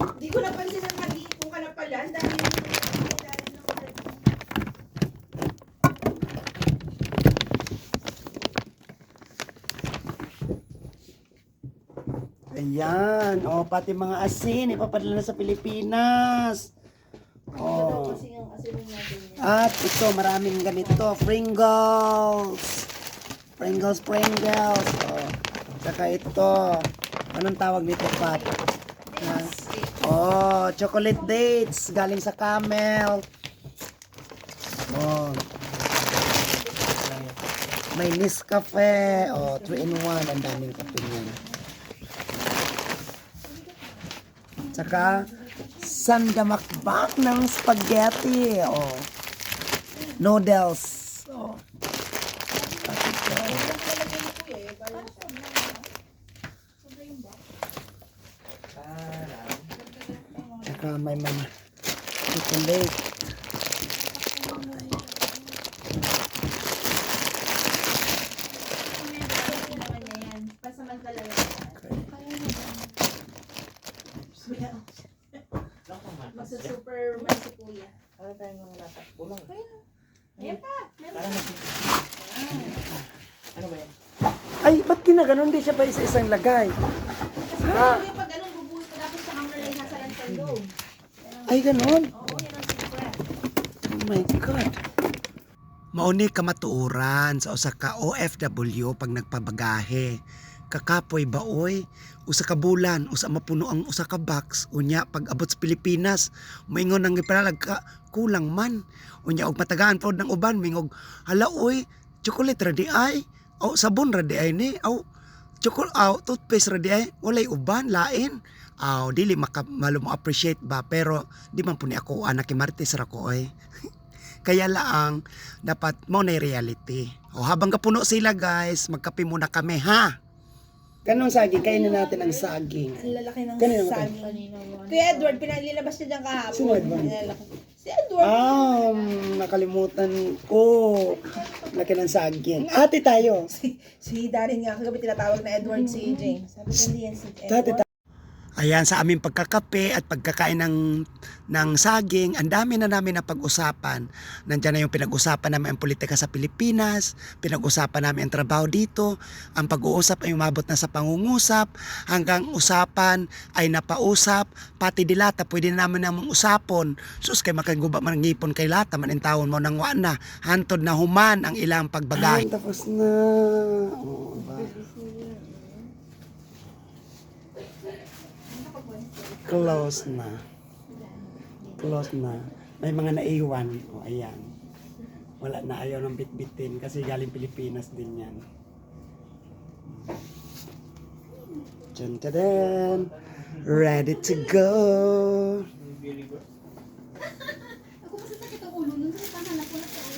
Hindi ko napansin na mag-iipon ka na pala. Ang dami ulan. Ayan. O, pati mga asin, ipapadala na sa Pilipinas. Oh. Natin yan. At ito, maraming ganito. Pringles. Pringles, Pringles. Oh. Tsaka ito. Anong tawag nito, Pat? Ah. Oh, chocolate dates. Galing sa camel. Oh. May Nescafe. Oh, 3 in 1. Ang daming kape niyan. Tsaka, sandamakbak ng spaghetti. Oh. Noodles. Oh. Tsaka may mga chocolate. naman niya yan. Pasamantala lang. Magsa-superman si kuya. Para tayo mga nasa kulang. Ayan pa. Meron Ano ba yan? Ay, ba't ginaganon? Di siya pa isa-isang lagay. Kasi kuya pag ganun, bubuhay ko dapat sa camera lang sasalan sa loob. Ay, ganon. Ang. Oh my God. Mauni ka matuuran sa usa ka OFW pag nagpabagahe. Kakapoy baoy, usa ka bulan, usa mapuno ang usa ka box, unya pag abot sa Pilipinas, moingon nang ipanalag ka, kulang man. Unya og matagaan pod ng uban, mingog, hala oy, chocolate ra di ay, o sabon ra ay ni, aw chocolate aw toothpaste ra di ay, walay uban lain. Aw dili maka malo appreciate ba pero di man po ni ako anak ni Martes ra ko ay. Kaya laang dapat mo na reality. O habang kapuno sila guys, magkape muna kami ha. Kanong saging? Kainin natin ang saging. Ang lalaki ng to? saging. Kuya Edward, pinalilabas niya dyan kahapon. Sino Edward? Nilalaki. Si Edward. Um, nakalimutan ko. Laki ng saging. Ate tayo. Si, si Darren nga kagabi tinatawag na Edward si James. Sabi ko hindi yan si Edward. tayo. Ayan, sa aming pagkakape at pagkakain ng, ng saging, ang dami na namin na pag-usapan. Nandiyan na yung pinag-usapan namin ang politika sa Pilipinas, pinag-usapan namin ang trabaho dito, ang pag-uusap ay umabot na sa pangungusap, hanggang usapan ay napausap, pati dilata, pwede na namin namang usapon. Sus, kay makaguba man ngipon kay lata, man ang taon mo nang wa na, hantod na human ang ilang pagbagahe. tapos na. Oh, Close na. Close na. May mga naiwan. O, ayan. Wala na ayaw ng bitbitin kasi galing Pilipinas din yan. Dun, dun, Ready to go. Ako masasakit ang ulo nun. Kasi tama na sa